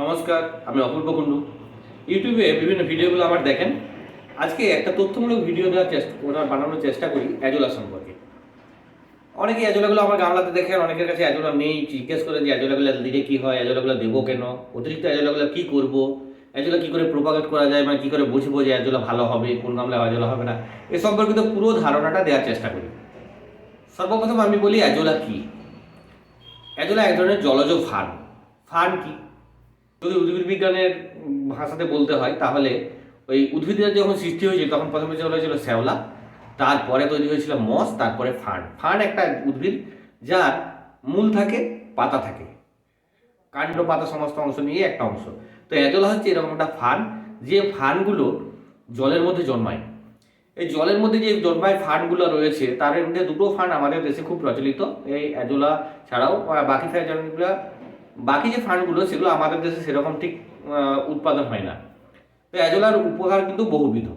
নমস্কার, আমি অপূর্ব কুণ্ডু। ইউটিউবে বিভিন্ন ভিডিওগুলো আমার দেখেন। আজকে একটা তথ্যমূলক ভিডিও দেওয়ার চেষ্টা বানানোর চেষ্টা করি অ্যাজোলা সম্পর্কে। অনেকে অ্যাজোলাগুলো আমার গামলাতে দেখেন, অনেকের কাছে অ্যাজোলা নেই। জিজ্ঞেস করে যে অ্যাজোলাগুলো দিলে কী হয়, অ্যাজোলাগুলো দেবো কেন? অতিরিক্ত অ্যাজোলাগুলো কী করব? অ্যাজোলা কী করে প্রোপাগেট করা যায়? মানে কী করে বুঝব যে অ্যাজোলা ভালো হবে? কোন গামলা অ্যাজোলা হবে না? এ সম্পর্কিত পুরো ধারণাটা দেওয়ার চেষ্টা করি। সর্বপ্রথম আমি বলি অ্যাজোলা কী? অ্যাজোলা এক ধরনের জলজ ফার্ন। ফার্ন কি? যদি উদ্ভিদ বিজ্ঞানের ভাষাতে বলতে হয়, তাহলে ওই উদ্ভিদের যখন সৃষ্টি হয়েছিল, তখন প্রথমে চলে হয়েছিল শ্যাওলা, তারপরে তৈরি হয়েছিল মস, তারপরে ফার্ন ফার্ন একটা উদ্ভিদ যার মূল থাকে, পাতা থাকে। কাণ্ড পাতা সমস্ত অংশ নিয়ে একটা অংশ। তো অ্যাজোলা হচ্ছে এরকম একটা ফার্ন যে ফার্নগুলো জলের মধ্যে জন্মায়। এই জলের মধ্যে যে জন্মায় ফার্নগুলো রয়েছে, তার মধ্যে দুটো ফার্ন আমাদের দেশে খুব প্রচলিত। এই অ্যাজোলা ছাড়াও বাকি ফার্নগুলো বাকি যে ফান্ডগুলো, সেগুলো আমাদের দেশে সেরকম ঠিক উৎপাদন হয় না। তো অ্যাজোলার উপকার কিন্তু বহুবিধ।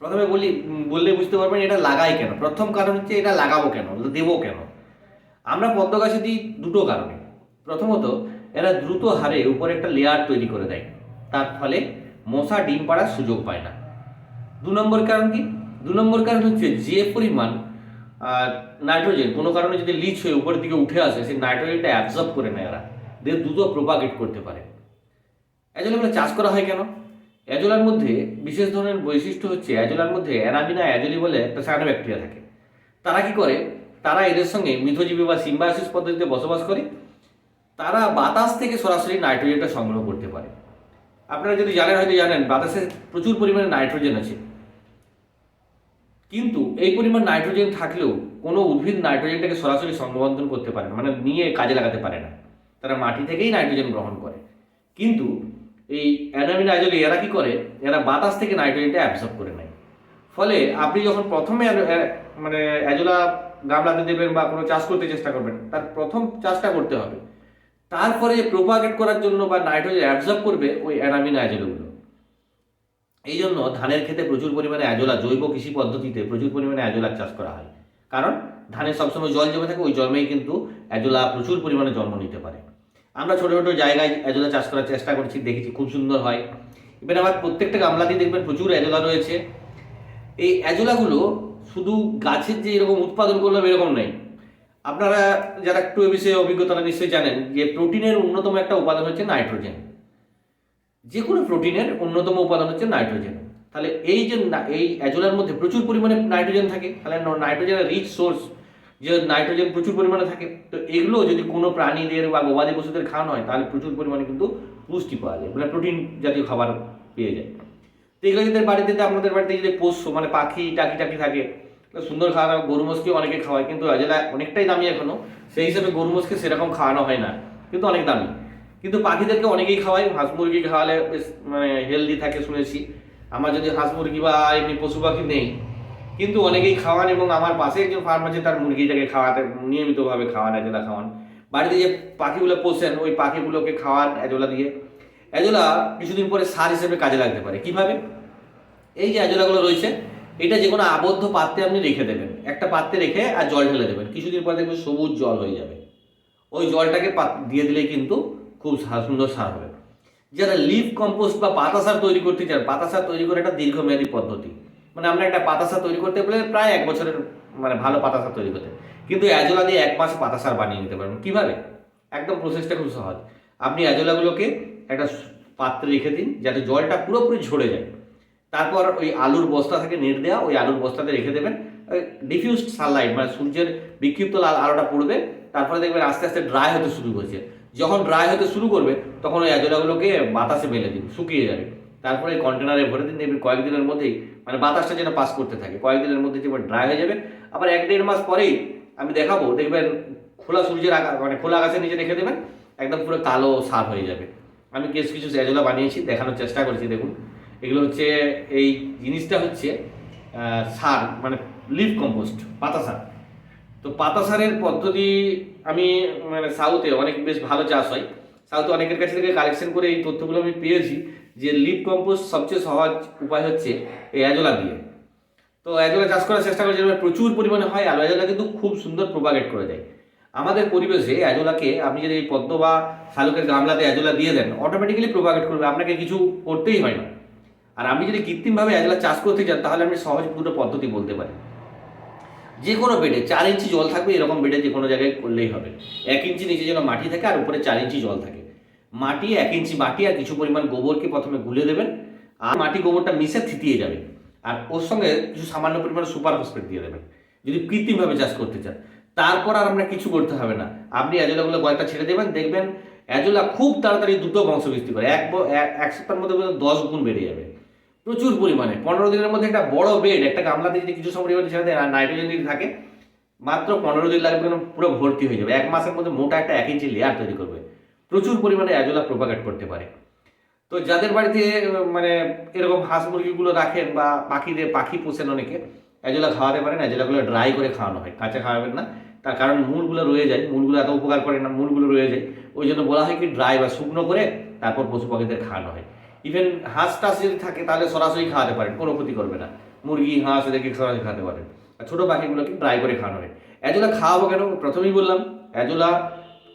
প্রথমে বলি, বললে বুঝতে পারবেন এটা লাগাই কেন? প্রথম কারণ হচ্ছে এটা লাগাবো কেন? দেবো কেন? আমরা পদ্ম গাছে দিই দুটো কারণে। প্রথমত, এরা দ্রুত হারে উপরে একটা লেয়ার তৈরি করে দেয়। তার ফলে মশা ডিম পাড়ার সুযোগ পায় না। দু নম্বর কারণ কি? দু নম্বর কারণ হচ্ছে যে পরিমাণ নাইট্রোজেন, কোনো কারণে যদি লিচ হয়ে উপরের দিকে উঠে আসে, সেই নাইট্রোজেনটা অ্যাবজর্ব করে নেয় এরা। দিয়ে দ্রুত প্রোপাগেট করতে পারে। অ্যাজোলাগুলো চাষ করা হয় কেন? অ্যাজোলার মধ্যে বিশেষ ধরনের বৈশিষ্ট্য হচ্ছে অ্যাজোলার মধ্যে অ্যানাবিনা অ্যাজোলি বলে একটা সায়ানো ব্যাকটেরিয়া থাকে। তারা কি করে? তারা এদের সঙ্গে মিথজীবী বা সিম্বায়োসিস পদ্ধতিতে বসবাস করে। তারা বাতাস থেকে সরাসরি নাইট্রোজেনটা সংগ্রহ করতে পারে। আপনারা যদি জানেন, হয়তো জানেন, বাতাসে প্রচুর পরিমাণে নাইট্রোজেন আছে। কিন্তু এই পরিমাণ নাইট্রোজেন থাকলেও কোনো উদ্ভিদ নাইট্রোজেনটাকে সরাসরি সংবন্ধন করতে পারে না মানে নিয়ে কাজে লাগাতে পারে না। তারা মাটি থেকেই নাইট্রোজেন গ্রহণ করে। কিন্তু এই অ্যানামিন আইজলি এরা কি করে? এরা বাতাস থেকে নাইট্রোজেনটা অ্যাবসর্ব করে নেয়। ফলে আপনি যখন প্রথমে মানে অ্যাজোলা গামলাতে দেবেন বা কোনো চাষ করতে চেষ্টা করবেন, তার প্রথম চাষটা করতে হবে। তারপরে প্রোপাগেট করার জন্য বা নাইট্রোজেন অ্যাবজর্ব করবে ওই অ্যানামিন অ্যাজোলাগুলো এই জন্য ধানের ক্ষেতে প্রচুর পরিমাণে অ্যাজোলা, জৈব কৃষি পদ্ধতিতে প্রচুর পরিমাণে অ্যাজোলার চাষ করা হয়। কারণ ধানের সবসময় জল জমে থাকে, ওই জন্মেই কিন্তু অ্যাজোলা প্রচুর পরিমাণে জন্ম নিতে পারে। আমরা ছোটো ছোটো জায়গায় অ্যাজোলা চাষ করার চেষ্টা করছি, দেখেছি খুব সুন্দর হয়। এবার আবার প্রত্যেকটা গামলাতেই দেখবেন প্রচুর অ্যাজোলা রয়েছে। এই অ্যাজোলাগুলো শুধু গাছের যে এরকম উৎপাদন করলাম এরকম নেই আপনারা যারা একটু এ বিষয়ে অভিজ্ঞতা নিশ্চয়ই জানেন যে প্রোটিনের অন্যতম একটা উপাদান হচ্ছে নাইট্রোজেন। যে কোনো প্রোটিনের অন্যতম উপাদান হচ্ছে নাইট্রোজেন। তাহলে এই যে এই অ্যাজোলার মধ্যে প্রচুর পরিমাণে নাইট্রোজেন থাকে, তাহলে নাইট্রোজেনের রিচ সোর্স যে নাইট্রোজেন প্রচুর পরিমাণে থাকে, তো এগুলো যদি কোনো প্রাণীদের বা গবাদি পশুদের খাওয়ানো হয়, তাহলে প্রচুর পরিমাণে কিন্তু পুষ্টি পাওয়া যায় মানে প্রোটিন জাতীয় খাবার পেয়ে যায়। তো এগুলো যদি বাড়িতে আপনাদের বাড়িতে যদি পোষ্য মানে পাখি, টাকি টাকি থাকে সুন্দর খাওয়া, গরু মোষকে অনেকে খাওয়ায়, কিন্তু অ্যাজোলা অনেকটাই দামি এখনও, সেই হিসাবে গরু মোষকে সেরকম খাওয়ানো হয় না, কিন্তু অনেক দামি। কিন্তু পাখিদেরকে অনেকেই খাওয়াই হাঁস মুরগি খাওয়ালে বেশ মানে হেলদি থাকে শুনেছি। আমার যদি হাঁস মুরগি বা এমনি পশু পাখি নেই কিন্তু অনেকেই খাওয়ান এবং আমার পাশে একজন ফার্ম আছে, তার মুরগিটাকে খাওয়াতে, নিয়মিতভাবে খাওয়ান অ্যাজোলা খাওয়ান। বাড়িতে যে পাখিগুলো পোষেন, ওই পাখিগুলোকে খাওয়ান অ্যাজোলা দিয়ে। অ্যাজোলা কিছুদিন পরে সার হিসেবে কাজে লাগতে পারে। কীভাবে? এই যে অ্যাজোলাগুলো রয়েছে, এটা যে কোনো আবদ্ধ পাত্রে আপনি রেখে দেবেন। একটা পাত্রে রেখে আর জল ঢেলে দেবেন। কিছুদিন পর দেখবেন সবুজ জল হয়ে যাবে। ওই জলটাকে দিয়ে দিলেই কিন্তু খুব সুন্দর সার হবে। যারা লিভ কম্পোস্ট বা পাতা সার তৈরি করতে চান, পাতা সার তৈরি করা একটা দীর্ঘমেয়াদী পদ্ধতি। মানে আমরা একটা পাতা সার তৈরি করতে গেলে প্রায় এক বছরের মানে ভালো পাতা সার তৈরি করতে। কিন্তু অ্যাজোলা দিয়ে এক মাসে পাতা সার বানিয়ে নিতে পারবেন। কীভাবে? একদম প্রসেসটা খুব সহজ। আপনি অ্যাজোলাগুলোকে একটা পাত্রে রেখে দিন, যাতে জলটা পুরোপুরি ঝরে যায়। তারপর ওই আলুর বস্তা থেকে নেট দেওয়া, ওই আলুর বস্তাতে রেখে দেবেন। ডিফিউজড সানলাইট মানে সূর্যের বিক্ষিপ্ত লাল আলোটা পড়বে। তারপরে দেখবেন আস্তে আস্তে ড্রাই হতে শুরু করছে। যখন ড্রাই হতে শুরু করবে, তখন ওই অ্যাজোলাগুলোকে বাতাসে মেলে দিন, শুকিয়ে যাবে। তারপরে কন্টেনারে ভরে দিন। দেখবেন কয়েকদিনের মধ্যেই মানে বাতাসটা যেন পাস করতে থাকে। কয়েকদিনের মধ্যে যেমন ড্রাই হয়ে যাবে। আবার এক দেড় মাস পরেই আমি দেখাবো, দেখবেন খোলা সূর্যের আকা মানে খোলা আকাশের নিচে রেখে দেবেন, একদম পুরো কালো সার হয়ে যাবে। আমি বেশ কিছু অ্যাজোলা বানিয়েছি, দেখানোর চেষ্টা করেছি, দেখুন। এগুলো হচ্ছে, এই জিনিসটা হচ্ছে সার মানে লিভ কম্পোস্ট পাতা সার। তো পাতা সারের পদ্ধতি আমি মানে সাউথে অনেক বেশ ভালো চাষ হয়। সাউথে অনেকের কাছ থেকে কালেকশন করে এই তথ্যগুলো আমি পেয়েছি। যে লিভ কম্পোস্ট সবচেয়ে সহজ উপায় হচ্ছে এই অ্যাজোলা দিয়ে। তো অ্যাজোলা চাষ করার চেষ্টা করেছি এবার প্রচুর পরিমাণে হয় আর অ্যাজোলা কিন্তু খুব সুন্দর প্রোপাগেট করে দেয়। আমাদের পরিবেশে অ্যাজোলাকে আপনি যদি এই পদ্ম বা শালুকের গামলাতে অ্যাজোলা দিয়ে দেন অটোমেটিক্যালি প্রোপাগেট করবে, আপনাকে কিছু করতেই হয় না। আর আপনি যদি কৃত্রিমভাবে অ্যাজোলা চাষ করতে চান, তাহলে আপনি সহজ দুটো পদ্ধতি বলতে পারেন। যে কোনো বেডে চার ইঞ্চি জল থাকবে, এরকম বেডে যে কোনো জায়গায় করলেই হবে। এক ইঞ্চি নিচে যেন মাটি থাকে, আর উপরে চার ইঞ্চি জল থাকে। মাটি এক ইঞ্চি মাটি আর কিছু পরিমাণ গোবরকে প্রথমে গুলে দেবেন আর মাটি গোবরটা মিশে থিতিয়ে যাবে। আর ওর সঙ্গে কিছু সামান্য পরিমাণ সুপার ফসফেট দিয়ে দেবেন। যদি কৃত্রিমভাবে চাষ করতে চান। তারপর আর আমরা কিছু করতে হবে না। আপনি অ্যাজোলাগুলো কয়েকটা ছেড়ে দেবেন, দেখবেন অ্যাজোলা খুব তাড়াতাড়ি দুটো বংশ বৃদ্ধি করে। এক এক- সপ্তাহের মধ্যে দশ গুণ বেড়ে যাবে। প্রচুর পরিমাণে। পনেরো দিনের মধ্যে একটা বড় বেড, একটা গামলাতে যদি কিছু সময় পরিমাণে ছেড়ে দেয় আর নাইট্রোজেন যদি থাকে, মাত্র পনেরো দিন লাগবে, পুরো ভর্তি হয়ে যাবে। এক মাসের মধ্যে মোটা একটা এক ইঞ্চি লেয়ার তৈরি করবে। প্রচুর পরিমাণে অ্যাজোলা প্রোপাগেট করতে পারে। তো যাদের বাড়িতে মানে এরকম হাঁস মুরগিগুলো রাখেন বা পাখিদের, পাখি পোষেন অনেকে, অ্যাজোলা খাওয়াতে পারেন, অ্যাজোলাগুলো ড্রাই করে খাওয়ানো হয়। কাঁচা খাওয়াবেন না। তার কারণ মূলগুলো রয়ে যায়, মূলগুলো এত উপকার করে না, মূলগুলো রয়ে যায়। ওই জন্য বলা হয় কি ড্রাই বা শুকনো করে তারপর পশু পাখিদের খাওয়ানো হয়। ইভেন হাঁস টাস যদি থাকে, তাহলে সরাসরি খাওয়াতে পারেন, কোনো ক্ষতি করবে না। মুরগি, হাঁস এদেরকে সরাসরি খাওয়াতে পারেন। আর ছোটো পাখিগুলোকে ড্রাই করে খাওয়ানো হয়। অ্যাজোলা খাওয়াবো কেন? প্রথমেই বললাম, অ্যাজোলা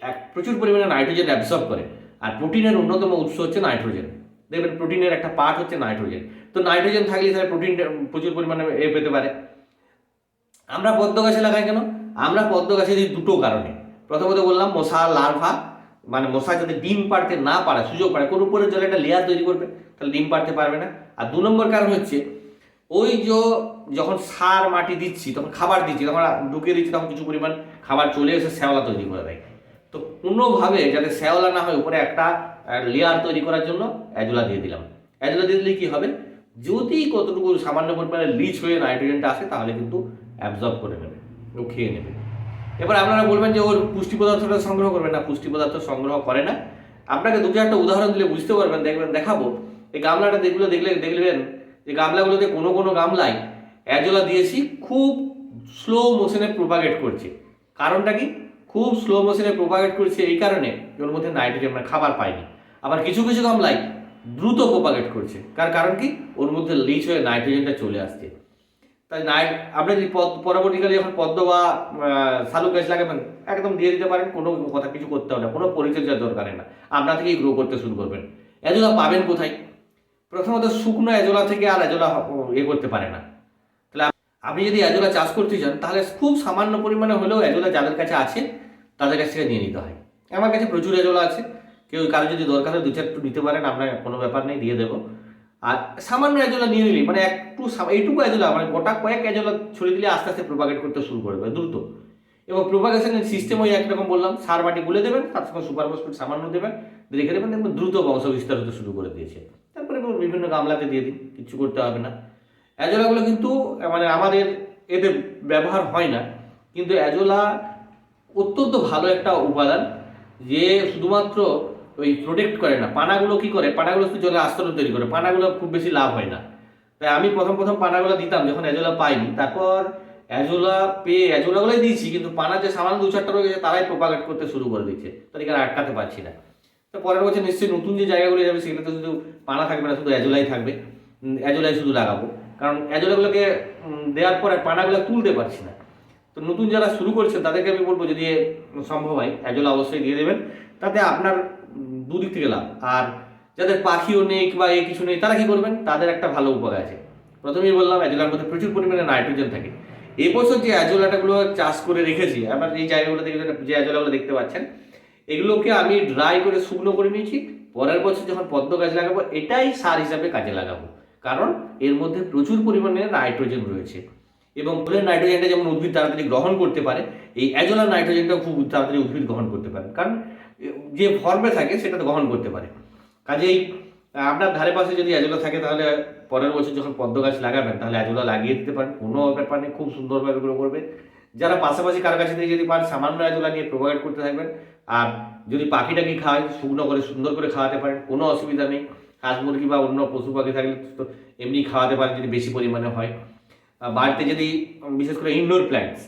এক প্রচুর পরিমাণে নাইট্রোজেন অ্যাবসর্ব করে। আর প্রোটিনের অন্যতম উৎস হচ্ছে নাইট্রোজেন। দেখবেন প্রোটিনের একটা পার্ট হচ্ছে নাইট্রোজেন। তো নাইট্রোজেন থাকলে তাহলে প্রোটিন প্রচুর পরিমাণে এ পেতে পারে। আমরা পদ্ম গাছে লাগাই কেন? আমরা পদ্ম গাছে দিই দুটো কারণে। প্রথমত বললাম, মশা লার্ভা মানে মশা যাতে ডিম পাড়তে না পারে, সুযোগ পায় কোন উপরে জলে একটা লেয়ার তৈরি করবে, তাহলে ডিম পাড়তে পারবে না। আর দু নম্বর কারণ হচ্ছে, ওই যে যখন সার মাটি দিচ্ছি, তখন খাবার দিচ্ছি, তখন ঢুকিয়ে দিচ্ছি, তখন কিছু পরিমাণ খাবার চলে এসে শ্যাওলা তৈরি করে দেয়। তো কোনোভাবে যাতে শ্যাওলা না হয়, উপরে একটা লেয়ার তৈরি করার জন্য অ্যাজোলা দিয়ে দিলাম। অ্যাজোলা দিয়ে দিলে কী হবে? যদি কতটুকু সামান্য পরিমাণে লিচ হয়ে নাইট্রোজেনটা আসে, তাহলে কিন্তু অ্যাবজর্ব করে নেবে, ও খেয়ে নেবে। এবার আপনারা বলবেন যে, ওর পুষ্টি পদার্থটা সংগ্রহ করবে না, পুষ্টি পদার্থ সংগ্রহ করে না। আপনাকে দু চারটা উদাহরণ দিলে বুঝতে পারবেন, দেখবেন, দেখাবো। এই গামলাটা দেখলে দেখলে দেখবেন যে গামলাগুলোতে কোনো কোনো গামলায় অ্যাজোলা দিয়েছি, খুব স্লো মোশনে প্রোপাগেট করছে। কারণটা কি? খুব স্লো মোশনে প্রোপাগেট করছে এই কারণে ওর মধ্যে নাইট্রোজেন মানে খাবার পায়নি আবার কিছু কিছু গামলায় দ্রুত প্রোপাগেট করছে। কার কারণ কি? ওর মধ্যে লিচ হয়ে নাইট্রোজেনটা চলে আসছে। তাই নাইট আপনি যদি পরবর্তীকালে যখন পদ্ম বা শালুক গাছ লাগাবেন, একদম দিয়ে দিতে পারেন, কোনো কথা কিছু করতে হবে না, কোনো পরিচর্যার দরকার না। আপনার থেকেই গ্রো করতে শুরু করবেন। অ্যাজোলা পাবেন কোথায়? প্রথমত শুকনো অ্যাজোলা থেকে আর অ্যাজোলা হ- ইয়ে করতে পারে না। তাহলে আপনি যদি অ্যাজোলা চাষ করতে চান তাহলে খুব সামান্য পরিমাণে হলেও অ্যাজোলা যাদের কাছে আছে তাদের কাছ থেকে নিয়ে নিতে হয়। আমার কাছে প্রচুর অ্যাজোলা আছে। কেউ কারও যদি দরকার হয় দু চারটু নিতে পারেন আপনার কোনো ব্যাপার নেই, দিয়ে দেবো। আর সামান্য এজোলা নিয়ে নিলি মানে একটু এইটুকু এজোলা মানে গোটা কয়েক এজোলা ছড়িয়ে দিলে আস্তে আস্তে প্রোপাগেট করতে শুরু করবে দ্রুত। এবং প্রোপাগেশনের সিস্টেম ওই একরকম বললাম, সার মাটি গুলে দেবেন, তার সঙ্গে সুপার ফসফেট সামান্য দেবেন, রেখে দেবেন, দেখবেন দ্রুত বংশ বিস্তার হতে শুরু করে দিয়েছে। তারপরে বিভিন্ন গামলাতে দিয়ে দিন, কিছু করতে হবে না। অ্যাজোলাগুলো কিন্তু মানে আমাদের এতে ব্যবহার হয় না, কিন্তু অ্যাজোলা অত্যন্ত ভালো একটা উপাদান যে শুধুমাত্র ওই প্রোটেক্ট করে না, পানাগুলো কি করে, পানাগুলো শুধু জলে আস্তরণ তৈরি করে, পানাগুলো খুব বেশি লাভ হয় না। তাই আমি প্রথম প্রথম পানাগুলো দিতাম, যখন অ্যাজোলা পাইনি, তারপর অ্যাজোলা পেয়ে, অ্যাজোলাগুলোই দিয়েছি, কিন্তু পানা যে সামান্য দু চারটা রয়েছে, তারাই প্রোপাগেট করতে শুরু করে দিচ্ছে তাদেরকে আর আটকাতে পারছি না। তো পরের বছর নিশ্চয়ই নতুন যে জায়গাগুলো যাবে সেগুলোতে শুধু পানা থাকবে না, শুধু অ্যাজোলাই থাকবে। অ্যাজোলাই শুধু লাগাবো। কারণ অ্যাজোলাগুলোকে দেওয়ার পরে পানাগুলো তুলতে পারছি না। তো নতুন যারা শুরু করছেন, তাদেরকে আমি বলব যদি সম্ভব হয়, অ্যাজোলা অবশ্যই দিয়ে দেবেন। তাতে আপনার দুদিক থেকে লাভ। আর যাদের পাখিও নেই বা এই কিছু নেই, তারা কী করবেন? তাদের একটা ভালো উপায় আছে। প্রথমেই বললাম, অ্যাজোলার মধ্যে প্রচুর পরিমাণে নাইট্রোজেন থাকে। এই বছর যে অ্যাজোলাটাগুলো চাষ করে রেখেছি, আপনার এই জায়গাগুলো থেকে যে অ্যাজোলাগুলো দেখতে পাচ্ছেন, এগুলোকে আমি ড্রাই করে শুকনো করে নিয়েছি। পরের বছর যখন পদ্ম গাছ লাগাবো, এটাই সার হিসাবে কাজে লাগাবো। কারণ এর মধ্যে প্রচুর পরিমাণে নাইট্রোজেন রয়েছে। এবং ফুলের নাইট্রোজেনটা যেমন উদ্ভিদ তাড়াতাড়ি গ্রহণ করতে পারে, এই অ্যাজোলার নাইট্রোজেনটাও খুব তাড়াতাড়ি উদ্ভিদ গ্রহণ করতে পারে। কারণ যে ফর্মে থাকে সেটা তো গ্রহণ করতে পারে। কাজেই আপনার ধারে পাশে যদি অ্যাজোলা থাকে তাহলে পরের বছর যখন পদ্ম গাছ লাগাবেন, তাহলে অ্যাজোলা লাগিয়ে দিতে পারেন। কোনো ব্যাপার নেই, খুব সুন্দরভাবে গ্রো করবে যারা পাশাপাশি কারও কাছে থেকে যদি পান, সামান্য অ্যাজোলা নিয়ে প্রোভাইড করতে থাকবেন। আর যদি পাখিটাকে খাওয়ায়, শুকনো করে, সুন্দর করে খাওয়াতে পারেন, কোনো অসুবিধা নেই। হাঁস মুরগি বা অন্য পশু পাখি থাকলে তো এমনি খাওয়াতে পারেন, যদি বেশি পরিমাণে হয়। বাড়িতে যদি বিশেষ করে ইনডোর প্ল্যান্টস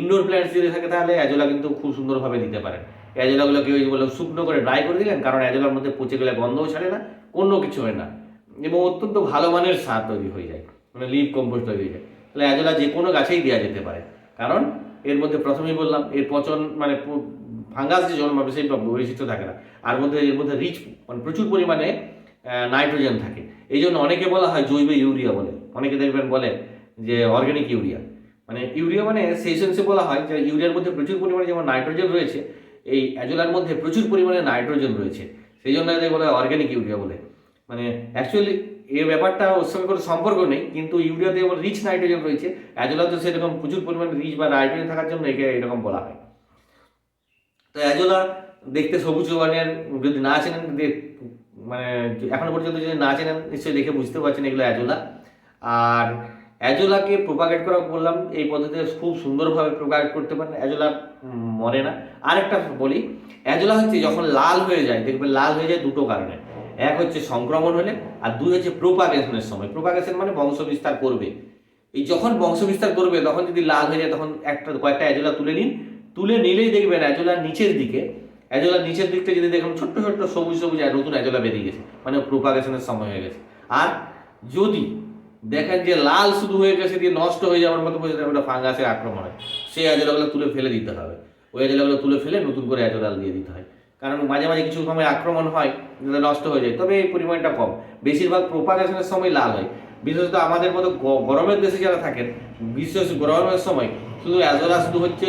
ইনডোর প্ল্যান্টস যদি থাকে তাহলে অ্যাজোলা কিন্তু খুব সুন্দরভাবে দিতে পারেন। অ্যাজোলাগুলোকে ওই বললাম শুকনো করে ড্রাই করে দিলেন, কারণ অ্যাজোলার মধ্যে পচে গেলে গন্ধও ছাড়ে না, কোনো কিছু হয় না। এবং অত্যন্ত ভালো মানের সার তৈরি হয়ে যায় মানে লিভ কম্পোস্ট তৈরি হয়ে যায়। তাহলে অ্যাজোলা যে কোনো গাছেই দেওয়া যেতে পারে। কারণ এর মধ্যে প্রথমেই বললাম, এর পচন মানে ফাঙ্গাস যে জন্মাবে সেই বৈশিষ্ট্য থাকে না। আর মধ্যে, এর মধ্যে রিচ মানে প্রচুর পরিমাণে নাইট্রোজেন থাকে। এই জন্য অনেকে বলা হয় জৈব ইউরিয়া বলে। অনেকে দেখবেন বলে যে অর্গানিক ইউরিয়া মানে ইউরিয়া মানে সেই সেন্সে বলা হয় যে ইউরিয়ার মধ্যে প্রচুর পরিমাণে যেমন নাইট্রোজেন রয়েছে, এই অ্যাজোলার মধ্যে প্রচুর পরিমাণে নাইট্রোজেন রয়েছে। সেই জন্য এদের বলে অর্গানিক ইউরিয়া বলে। মানে অ্যাকচুয়ালি এই ব্যাপারটা ওর সঙ্গে কোনো সম্পর্ক নেই, কিন্তু ইউরিয়াতে যেমন রিচ নাইট্রোজেন রয়েছে অ্যাজোলাতে সেরকম প্রচুর পরিমাণে রিচ বা নাইট্রোজেন থাকার জন্য একে এরকম বলা হয়। তো অ্যাজোলা দেখতে সবুজ বর্ণের যদি না চেনেন মানে এখনও পর্যন্ত যদি না চেনেন, নিশ্চয়ই দেখে বুঝতে পারছেন এগুলো অ্যাজোলা আর অ্যাজোলাকে প্রোপাগেট করা বললাম, এই পদ্ধতিতে খুব সুন্দরভাবে প্রোপাগেট করতে পারেন। অ্যাজোলা মরে না। আরেকটা বলি, অ্যাজোলা হচ্ছে যখন লাল হয়ে যায়, দেখবেন লাল হয়ে যায় দুটো কারণে। এক হচ্ছে সংক্রমণ হলে, আর দুই হচ্ছে প্রোপাগেশনের সময়। প্রোপাগেশন মানে বংশ বিস্তার করবে। এই যখন বংশ বিস্তার করবে, তখন যদি লাল হয়ে যায়, তখন একটা, কয়েকটা অ্যাজোলা তুলে নিন। তুলে নিলেই দেখবেন অ্যাজোলার নিচের দিকে, অ্যাজোলার নিচের দিকটা যদি দেখুন, ছোট্ট ছোট্ট সবুজ সবুজ নতুন অ্যাজোলা বেরিয়ে গেছে। মানে প্রোপাগেশনের সময় হয়ে গেছে। আর যদি দেখেন যে লাল শুধু হয়ে গেছে দিয়ে নষ্ট হয়ে যাওয়ার মতো বোঝা ওটা ফাঙ্গাসের আক্রমণ হয়। সেই অ্যাজোলাগুলো তুলে ফেলে দিতে হবে। ওই অ্যাজোলাগুলো তুলে ফেলে নতুন করে অ্যাজোলাল দিয়ে দিতে হয়। কারণ মাঝে মাঝে কিছু সময় আক্রমণ হয় যেটা নষ্ট হয়ে যায়। তবে এই পরিমাণটা কম। বেশিরভাগ প্রোপাগেশনের সময় লাল হয়। বিশেষত আমাদের মতো গরমের দেশে যারা থাকেন, বিশেষ গরমের সময় শুধু অ্যাজোলা শুধু হচ্ছে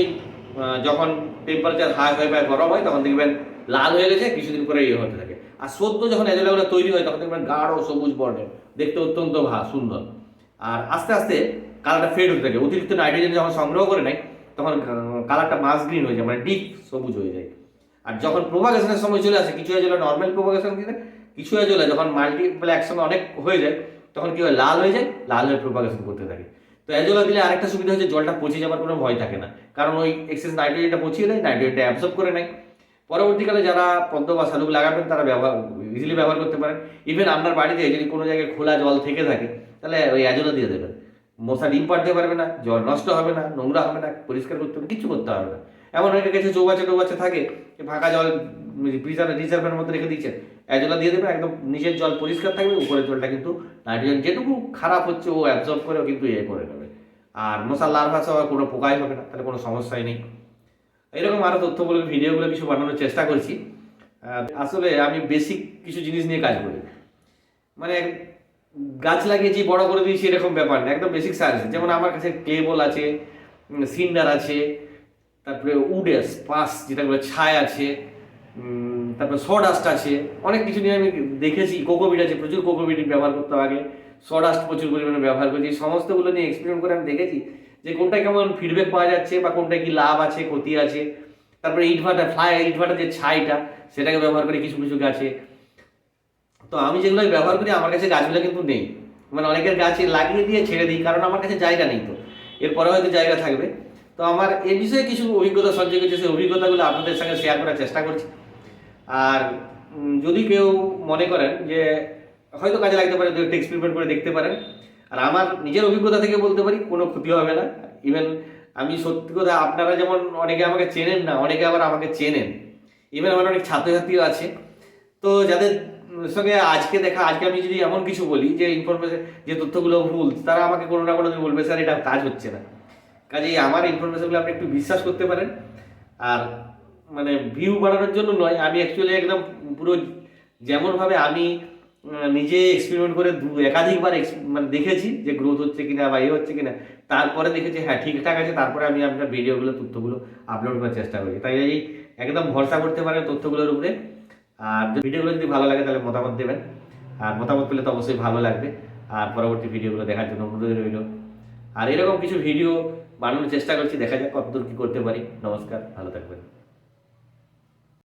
যখন টেম্পারেচার হাই হয় বা গরম হয়, তখন দেখবেন লাল হয়ে গেছে, কিছুদিন পরে ইয়ে হতে থাকে। আর সদ্য যখন অ্যাজোলাগুলো তৈরি হয়, তখন দেখবেন গাঢ় সবুজ বর্ণের। দেখতে অত্যন্ত ভা সুন্দর। আর আস্তে আস্তে কালারটা ফেড হতে থাকে। অতিরিক্ত নাইট্রোজেন যখন সংগ্রহ করে নেয়, তখন কালারটা মাস গ্রিন হয়ে যায় মানে ডিপ সবুজ হয়ে যায়। আর যখন প্রোপাগেশনের সময় চলে আসে, কিছু অ্যাজোলা নর্মাল প্রোপাগেশন দিলে কিছু অ্যাজোলা যখন মাল্টিপল একসঙ্গে অনেক হয়ে যায়, তখন কি হয়, লাল হয়ে যায়, লাল হয়ে প্রোপাগেশন করতে থাকে। তো অ্যাজোলা দিলে আরেকটা সুবিধা হচ্ছে, জলটা পচে যাওয়ার কোনো ভয় থাকে না। কারণ ওই এক্সেস নাইট্রোজেনটা পচিয়ে দেয় নাইট্রোজেনটা অ্যাবসর্ব করে নেয়। পরবর্তীকালে যারা পদ্ম বা শালুক লাগাবেন, তারা ব্যবহার ইজিলি ব্যবহার করতে পারেন। ইভেন আপনার বাড়িতে যদি কোনো জায়গায় খোলা জল থেকে থাকে, তাহলে ওই অ্যাজোলা দিয়ে দেবেন। মশা ডিম পাড়তে পারবে না, জল নষ্ট হবে না, নোংরা হবে না, পরিষ্কার করতে হবে, কিছু করতে হবে না। এমন অনেকের কাছে চৌবাচ্চা টোবাচ্চা থাকে ফাঁকা জল ফ্রিজারে রিজার্ভের মধ্যে রেখে দিচ্ছে। অ্যাজোলা দিয়ে দেবেন একদম নিচের জল পরিষ্কার থাকবে উপরের জলটা কিন্তু নাইট্রোজেন যেটুকু খারাপ হচ্ছে, ও অ্যাবজর্ব করেও কিন্তু ইয়ে করে নেবে। আর মশার লার্ভাস হওয়ার কোনো পোকাই হবে না, তাহলে কোনো সমস্যাই নেই। এরকম আরও তথ্যগুলো, ভিডিওগুলো কিছু বানানোর চেষ্টা করছি। আসলে আমি বেসিক কিছু জিনিস নিয়ে কাজ করি। মানে গাছ লাগিয়েছি, বড় করে দিয়েছি, এরকম ব্যাপার না, একদম বেসিক সায়েন্স যেমন আমার কাছে ক্লেবল আছে সিন্ডার আছে, তারপরে উডেস পাস যেটা বলে ছাই আছে তারপরে সডাস্ট আছে, অনেক কিছু নিয়ে আমি দেখেছি। কোকোবিট আছে, প্রচুর কোকোবিট ব্যবহার করতাম আগে। সডাস্ট প্রচুর পরিমাণে ব্যবহার করেছি। সমস্তগুলো নিয়ে এক্সপেরিমেন্ট করে আমি দেখেছি। যে কোনটা কেমন ফিডব্যাক পাওয়া যাচ্ছে বা কোনটা কি লাভ আছে, ক্ষতি আছে। তারপরে ইটভাটা ফ্লাই ইটভাটার যে ছাইটা, সেটাকে ব্যবহার করে কিছু কিছু গাছে। তো আমি যেগুলো ব্যবহার করি, আমার কাছে গাছগুলো কিন্তু নেই। মানে অনেকের গাছে লাগিয়ে দিয়ে ছেড়ে দিই, কারণ আমার কাছে জায়গা নেই তো। এরপরে হয়তো জায়গা থাকবে। তো আমার এ বিষয়ে কিছু অভিজ্ঞতা সঞ্চয় করছে, সেই অভিজ্ঞতাগুলো আপনাদের সঙ্গে শেয়ার করার চেষ্টা করছি। আর যদি কেউ মনে করেন যে হয়তো কাজে লাগতে পারে দু একটা এক্সপেরিমেন্ট করে দেখতে পারেন আর আমার নিজের অভিজ্ঞতা থেকে বলতে পারি, কোনো ক্ষতি হবে না। ইভেন আমি সত্যি কথা, আপনারা যেমন অনেকে আমাকে চেনেন না, অনেকে আবার আমাকে চেনেন। ইভেন আমার অনেক ছাত্রছাত্রীও আছে। তো যাদের সঙ্গে আজকে দেখা, আজকে আমি যদি এমন কিছু বলি যে ইনফরমেশন যে তথ্যগুলো ভুল, তারা আমাকে কোনো না কোনো দিন বলবে, স্যার, এটা কাজ হচ্ছে না। কাজেই আমার ইনফরমেশনগুলো আপনি একটু বিশ্বাস করতে পারেন। আর মানে ভিউ বাড়ানোর জন্য নয়, আমি অ্যাকচুয়ালি একদম পুরো যেমনভাবে আমি নিজে এক্সপেরিমেন্ট করে দু একাধিকবার মানে দেখেছি যে গ্রোথ হচ্ছে কিনা বা ইয়ে হচ্ছে কিনা। তারপরে দেখেছি হ্যাঁ ঠিকঠাক আছে, তারপরে আমি আপনার ভিডিওগুলো তথ্যগুলো আপলোড করার চেষ্টা করি। তাই এই একদম ভরসা করতে পারেন তথ্যগুলোর উপরে। আর ভিডিওগুলো যদি ভালো লাগে, তাহলে মতামত দেবেন। আর মতামত পেলে তো অবশ্যই ভালো লাগবে। আর পরবর্তী ভিডিওগুলো দেখার জন্য অনুরোধ রইল। আর এরকম কিছু ভিডিও বানানোর চেষ্টা করছি, দেখা যাক কতদূর কী করতে পারি। নমস্কার, ভালো থাকবেন।